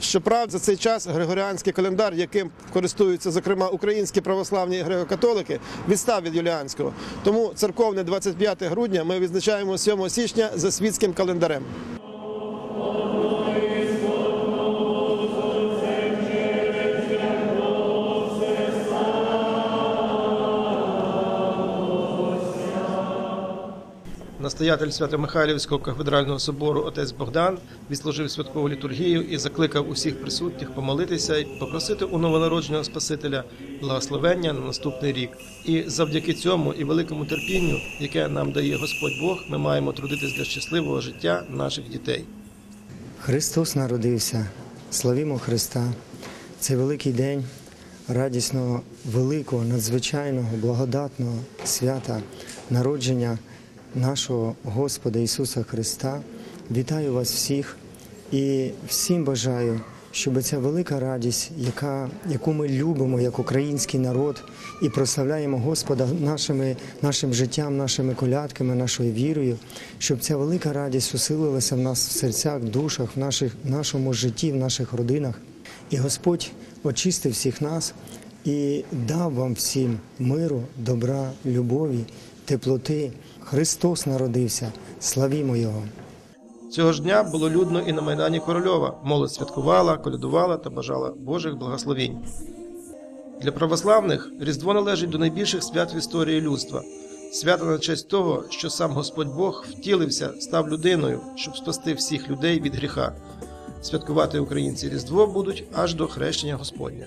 Щоправда, за цей час григоріанський календар, яким користуються зокрема українські православні греко-католики, відстав від юліанського. Тому церковне 25 грудня ми відзначаємо 7 січня за світським календарем. Настоятель Свято-Михайлівського кафедрального собору отець Богдан відслужив святкову літургію і закликав усіх присутніх помолитися і попросити у новонародженого Спасителя благословення на наступний рік. І завдяки цьому і великому терпінню, яке нам дає Господь Бог, ми маємо трудитись для щасливого життя наших дітей. Христос народився. Славімо Христа. Цей великий день радісного, великого, надзвичайного, благодатного свята народження нашого Господа Ісуса Христа. Вітаю вас всіх і всім бажаю, щоб ця велика радість, яка, яку ми любимо як український народ, і прославляємо Господа нашими, нашим життям, нашими колядками, нашою вірою, щоб ця велика радість усилилася в нас в серцях, душах, в наших, в нашому житті, в наших родинах. І Господь очистив всіх нас і дав вам всім миру, добра, любові, теплоти. Христос народився. Славімо Його! Цього ж дня було людно і на майдані Корольова. Молодь святкувала, колядувала та бажала Божих благословінь. Для православних Різдво належить до найбільших свят в історії людства. Свято на честь того, що сам Господь Бог втілився, став людиною, щоб спасти всіх людей від гріха. Святкувати українці Різдво будуть аж до хрещення Господня.